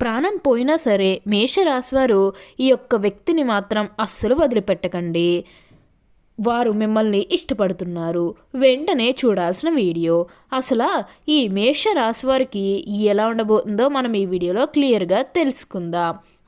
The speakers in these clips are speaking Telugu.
ప్రాణం పోయినా సరే మేషరాశివారు ఈ యొక్క వ్యక్తిని మాత్రం అస్సలు వదిలిపెట్టకండి. వారు మిమ్మల్ని ఇష్టపడుతున్నారు. వెంటనే చూడాల్సిన వీడియో. అసలు ఈ మేష రాశి వారికి ఎలా ఉండబోతుందో మనం ఈ వీడియోలో క్లియర్గా తెలుసుకుందాం.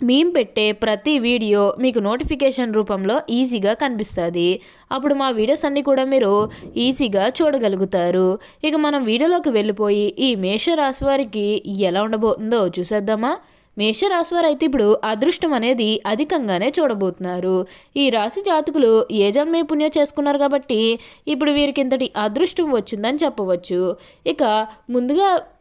మేము పెట్టే ప్రతి వీడియో మీకు నోటిఫికేషన్ రూపంలో ఈజీగా కనిపిస్తుంది. అప్పుడు మా వీడియోస్ అన్నీ కూడా మీరు ఈజీగా చూడగలుగుతారు. ఇక మనం వీడియోలోకి వెళ్ళిపోయి ఈ మేషరాశి వారికి ఎలా ఉండబోతుందో చూసేద్దామా? మేషరాశి వారు అయితే ఇప్పుడు అదృష్టం అనేది అధికంగానే చూడబోతున్నారు. ఈ రాశి జాతకులు ఏ జన్మే పుణ్యం చేసుకున్నారు కాబట్టి ఇప్పుడు వీరికి ఇంతటి అదృష్టం వచ్చిందని చెప్పవచ్చు. ఇక ముందుగా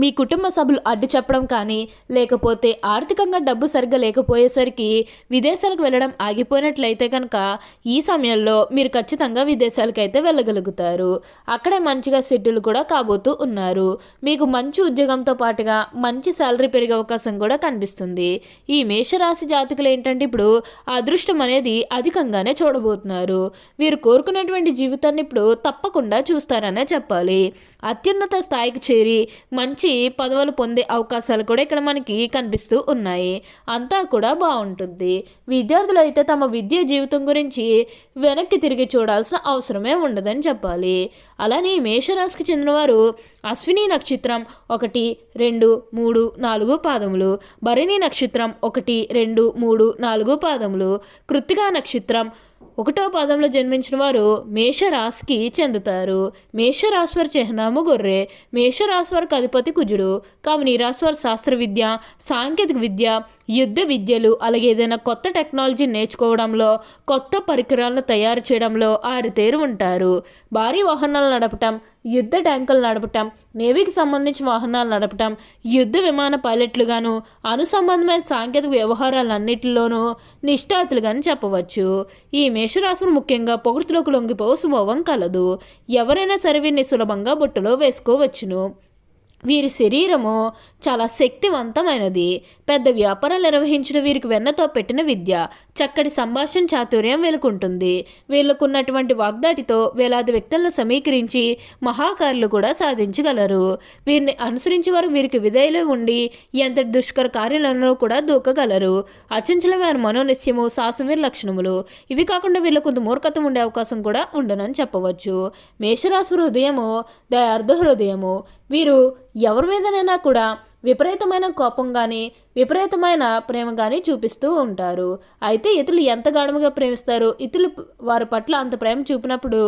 మీ కుటుంబ సభ్యులు అడ్డు చెప్పడం కానీ లేకపోతే ఆర్థికంగా డబ్బు సరిగ్గా లేకపోయేసరికి విదేశాలకు వెళ్ళడం ఆగిపోయినట్లయితే కనుక ఈ సమయంలో మీరు ఖచ్చితంగా విదేశాలకు అయితే వెళ్ళగలుగుతారు. అక్కడే మంచిగా సెటిల్ కూడా కాబోతూ ఉన్నారు. మీకు మంచి ఉద్యోగంతో పాటుగా మంచి శాలరీ పెరిగే అవకాశం కూడా కనిపిస్తుంది. ఈ మేషరాశి జాతకులు ఏంటంటే ఇప్పుడు అదృష్టం అనేది అధికంగానే చూడబోతున్నారు. వీరు కోరుకునేటువంటి జీవితాన్ని ఇప్పుడు తప్పకుండా చూస్తారనే చెప్పాలి. అత్యున్నత స్థాయికి చేరి మంచి మంచి పదవులు పొందే అవకాశాలు కూడా ఇక్కడ మనకి కనిపిస్తూ ఉన్నాయి. అంతా కూడా బాగుంటుంది. విద్యార్థులు అయితే తమ విద్యా జీవితం గురించి వెనక్కి తిరిగి చూడాల్సిన అవసరమే ఉండదని చెప్పాలి. అలానే మేషరాశికి చెందినవారు అశ్విని నక్షత్రం ఒకటి రెండు మూడు నాలుగు పాదములు భరణి నక్షత్రం ఒకటి రెండు మూడు నాలుగు పాదములు కృత్తికా నక్షత్రం ఒకటో పాదంలో జన్మించిన వారు మేషరాశికి చెందుతారు. మేషరాశివారి చిహ్నము గొర్రె. మేషరాశివారికి అధిపతి కుజుడు. కావున ఈ రాశివారి శాస్త్ర విద్య సాంకేతిక విద్య యుద్ధ విద్యలు అలాగే ఏదైనా కొత్త టెక్నాలజీ నేర్చుకోవడంలో కొత్త పరికరాలను తయారు చేయడంలో ఆరితేరు ఉంటారు. భారీ వాహనాలు నడపటం యుద్ధ ట్యాంకులు నడపటం నేవీకి సంబంధించిన వాహనాలు నడపటం యుద్ధ విమాన పైలట్లుగాను అనుసంబంధమైన సాంకేతిక వ్యవహారాలన్నింటిలోనూ నిష్ఠాతులుగాను చెప్పవచ్చు. ఈ మేషరాశులు ముఖ్యంగా పొగడ్తలోకి లొంగిపో స్వభావం కలదు. ఎవరైనా సరే వీరిని సులభంగా బుట్టలో వేసుకోవచ్చును. వీరి శరీరము చాలా శక్తివంతమైనది. పెద్ద వ్యాపారాలు నిర్వహించిన వీరికి వెన్నతో పెట్టిన విద్య చక్కటి సంభాషణ చాతుర్యం వీళ్ళకుంటుంది. వీళ్ళకున్నటువంటి వాగ్దాటితో వేలాది వ్యక్తులను సమీకరించి మహాకారులు కూడా సాధించగలరు. వీరిని అనుసరించి వారు వీరికి విధేయులు ఉండి ఎంతటి దుష్కర కార్యాలను కూడా దూకగలరు. అచంచలమైన మనోనిశ్యము సాసువీర లక్షణములు ఇవి కాకుండా వీళ్ళకు కొంత మూర్ఖత ఉండే అవకాశం కూడా ఉండనని చెప్పవచ్చు. మేషరాశి హృదయము దయార్థ హృదయము వీరు ఎవరి మీదనైనా కూడా విపరీతమైన కోపం కానీ విపరీతమైన ప్రేమ కానీ చూపిస్తూ ఉంటారు. అయితే ఇతరులు ఎంత గాఢముగా ప్రేమిస్తారు ఇతరులు వారి పట్ల అంత ప్రేమ చూపినప్పుడు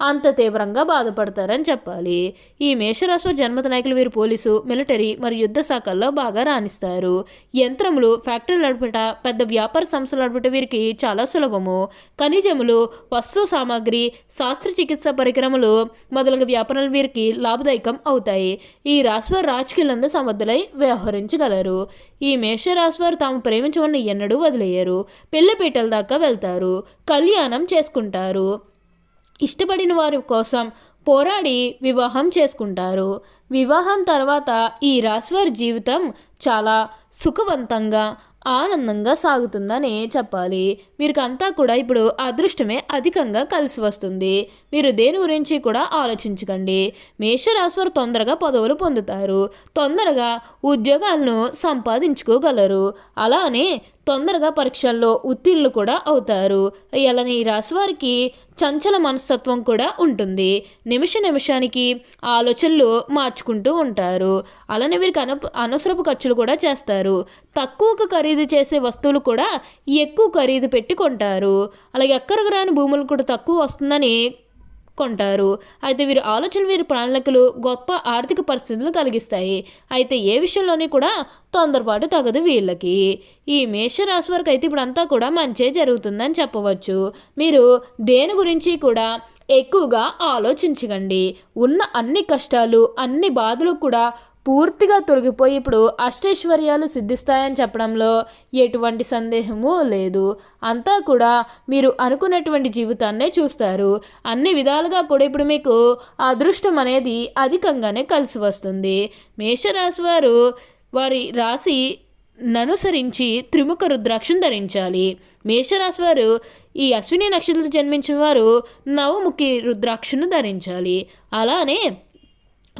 అంత తీవ్రంగా బాధపడతారని చెప్పాలి. ఈ మేషరాశి జన్మత నాయకులు వీరు పోలీసు మిలిటరీ మరియు యుద్ధ శాఖల్లో బాగా రాణిస్తారు. యంత్రములు ఫ్యాక్టరీలు నడుపుట పెద్ద వ్యాపార సంస్థలు నడుపుట వీరికి చాలా సులభము. ఖనిజములు వస్తు సామాగ్రి శాస్త్ర చికిత్స పరికరములు మొదలగు వ్యాపారాలు వీరికి లాభదాయకం అవుతాయి. ఈ రాశివారు రాజకీయాలందు సమర్థులై వ్యవహరించగలరు. ఈ మేషరాశి వారు తాము ప్రేమించవని ఎన్నడూ వదిలేయరు. పెళ్ళిపీటల దాకా వెళ్తారు. కళ్యాణం చేసుకుంటారు. ఇష్టపడిన వారి కోసం పోరాడి వివాహం చేసుకుంటారు. వివాహం తర్వాత ఈ రాశివారి జీవితం చాలా సుఖవంతంగా ఆనందంగా సాగుతుందని చెప్పాలి. వీరికి కూడా ఇప్పుడు అదృష్టమే అధికంగా కలిసి వస్తుంది. మీరు దేని గురించి కూడా ఆలోచించకండి. మేషరాశివారు తొందరగా పదవులు పొందుతారు. తొందరగా ఉద్యోగాలను సంపాదించుకోగలరు. అలానే తొందరగా పరీక్షల్లో ఉత్తీర్ణులు కూడా అవుతారు. అలానే ఈ రాశి వారికి చంచల మనస్తత్వం కూడా ఉంటుంది. నిమిష నిమిషానికి ఆలోచనలు మార్చుకుంటూ ఉంటారు. అలానే వీరికి అన అనవసరపు ఖర్చులు కూడా చేస్తారు. తక్కువకు ఖరీదు చేసే వస్తువులు కూడా ఎక్కువ ఖరీదు పెట్టి కొంటారు. అలాగే ఎక్కడికి రాని భూములు కూడా తక్కువ వస్తుందని కొంటారు అయితే వీరి ఆలోచన వీరి ప్రణాళికలు గొప్ప ఆర్థిక పరిస్థితులు కలిగిస్తాయి. అయితే ఏ విషయంలోనే కూడా తొందరపాటు తగదు వీళ్ళకి. ఈ మేషరాశి వరకు అయితే ఇప్పుడు అంతా కూడా మంచే జరుగుతుందని చెప్పవచ్చు. మీరు దేని గురించి కూడా ఎక్కువగా ఆలోచించకండి. ఉన్న అన్ని కష్టాలు అన్ని బాధలు కూడా పూర్తిగా తొలగిపోయి ఇప్పుడు అష్టైశ్వర్యాలు సిద్ధిస్తాయని చెప్పడంలో ఎటువంటి సందేహము లేదు. అంతా కూడా మీరు అనుకున్నటువంటి జీవితాన్నే చూస్తారు. అన్ని విధాలుగా కూడా ఇప్పుడు మీకు అదృష్టం అనేది అధికంగానే కలిసి వస్తుంది. మేషరాశి వారు వారి రాశి ననుసరించి త్రిముఖ రుద్రాక్షను ధరించాలి. మేషరాశి వారు ఈ అశ్విని నక్షత్రం జన్మించిన వారు నవముఖి రుద్రాక్షను ధరించాలి. అలానే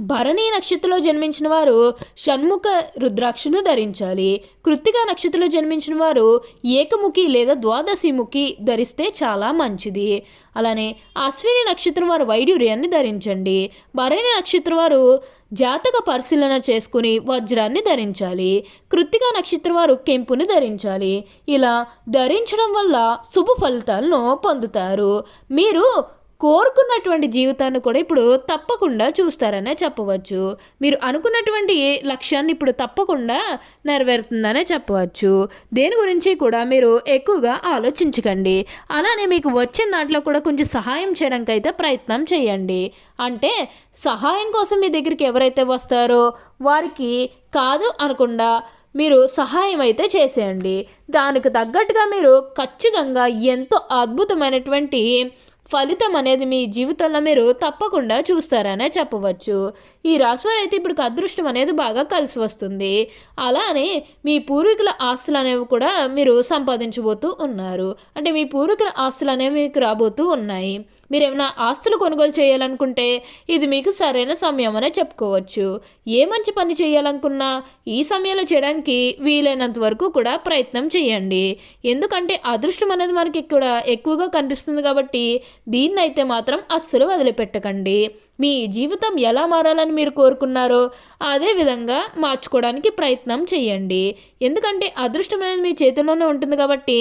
భరణి నక్షత్రంలో జన్మించిన వారు షణ్ముఖ రుద్రాక్షను ధరించాలి. కృత్తిక నక్షత్రంలో జన్మించిన వారు ఏకముఖి లేదా ద్వాదశిముఖి ధరిస్తే చాలా మంచిది. అలానే అశ్విని నక్షత్రం వారు వైడ్యూర్యాన్ని ధరించండి. భరణి నక్షత్రం వారు జాతక పరిశీలన చేసుకుని వజ్రాన్ని ధరించాలి. కృత్తిక నక్షత్రం వారు కెంపుని ధరించాలి. ఇలా ధరించడం వల్ల శుభ ఫలితాలను పొందుతారు. మీరు కోరుకున్నటువంటి జీవితాన్ని కూడా ఇప్పుడు తప్పకుండా చూస్తారనే చెప్పవచ్చు. మీరు అనుకున్నటువంటి లక్ష్యాన్ని ఇప్పుడు తప్పకుండా నెరవేరుతుందనే చెప్పవచ్చు. దేని గురించి కూడా మీరు ఎక్కువగా ఆలోచించకండి. అలానే మీకు వచ్చిన దాంట్లో కూడా కొంచెం సహాయం చేయడానికి అయితే ప్రయత్నం చేయండి. అంటే సహాయం కోసం మీ దగ్గరికి ఎవరైతే వస్తారో వారికి కాదు అనకుండా మీరు సహాయం అయితే చేసేయండి. దానికి తగ్గట్టుగా మీరు ఖచ్చితంగా ఎంతో అద్భుతమైనటువంటి ఫలితం అనేది మీ జీవితంలో మీరు తప్పకుండా చూస్తారనే చెప్పవచ్చు. ఈ రాశివారు అయితే ఇప్పుడు అదృష్టం అనేది బాగా కలిసి వస్తుంది. అలానే మీ పూర్వీకుల ఆస్తులు అనేవి కూడా మీరు సంపాదించబోతూ ఉన్నారు. అంటే మీ పూర్వీకుల ఆస్తులు అనేవి మీకు రాబోతూ ఉన్నాయి. మీరు ఏమైనా ఆస్తులు కొనుగోలు చేయాలనుకుంటే ఇది మీకు సరైన సమయం అనే చెప్పుకోవచ్చు. ఏ మంచి పని చేయాలనుకున్నా ఈ సమయంలో చేయడానికి వీలైనంత వరకు కూడా ప్రయత్నం చేయండి. ఎందుకంటే అదృష్టం అనేది మనకి ఇక్కడ ఎక్కువగా కనిపిస్తుంది కాబట్టి దీన్నైతే మాత్రం అస్సలు వదిలిపెట్టకండి. మీ జీవితం ఎలా మారాలని మీరు కోరుకున్నారో అదే విధంగా మార్చుకోవడానికి ప్రయత్నం చేయండి. ఎందుకంటే అదృష్టం అనేది మీ చేతిలోనే ఉంటుంది కాబట్టి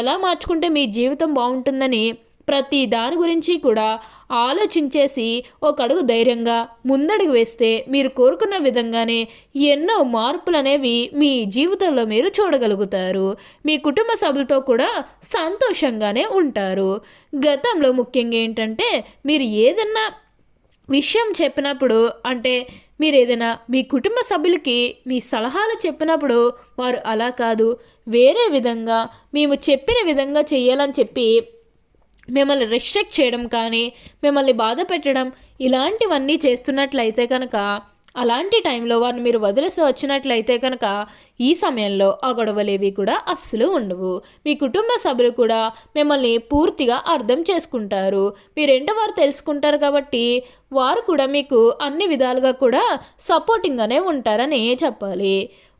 ఎలా మార్చుకుంటే మీ జీవితం బాగుంటుందని ప్రతి దాని గురించి కూడా ఆలోచించేసి ఒక అడుగు ధైర్యంగా ముందడుగు వేస్తే మీరు కోరుకున్న విధంగానే ఎన్నో మార్పులు అనేవి మీ జీవితంలో మీరు చూడగలుగుతారు. మీ కుటుంబ సభ్యులతో కూడా సంతోషంగానే ఉంటారు. గతంలో ముఖ్యంగా ఏంటంటే మీరు ఏదన్నా విషయం చెప్పినప్పుడు అంటే మీరు ఏదైనా మీ కుటుంబ సభ్యులకి మీ సలహాలు చెప్పినప్పుడు వారు అలా కాదు వేరే విధంగా మేము చెప్పిన విధంగా చేయాలని చెప్పి మిమ్మల్ని రెస్ట్రిక్ట్ చేయడం కానీ మిమ్మల్ని బాధ పెట్టడం ఇలాంటివన్నీ చేస్తున్నట్లయితే కనుక అలాంటి టైంలో వారిని మీరు వదిలేసి వచ్చినట్లయితే కనుక ఈ సమయంలో ఆ గొడవలేవి కూడా అస్సలు ఉండవు. మీ కుటుంబ సభ్యులు కూడా మిమ్మల్ని పూర్తిగా అర్థం చేసుకుంటారు. మీరేంటో వారు తెలుసుకుంటారు కాబట్టి వారు కూడా మీకు అన్ని విధాలుగా కూడా సపోర్టింగ్గానే ఉంటారని చెప్పాలి.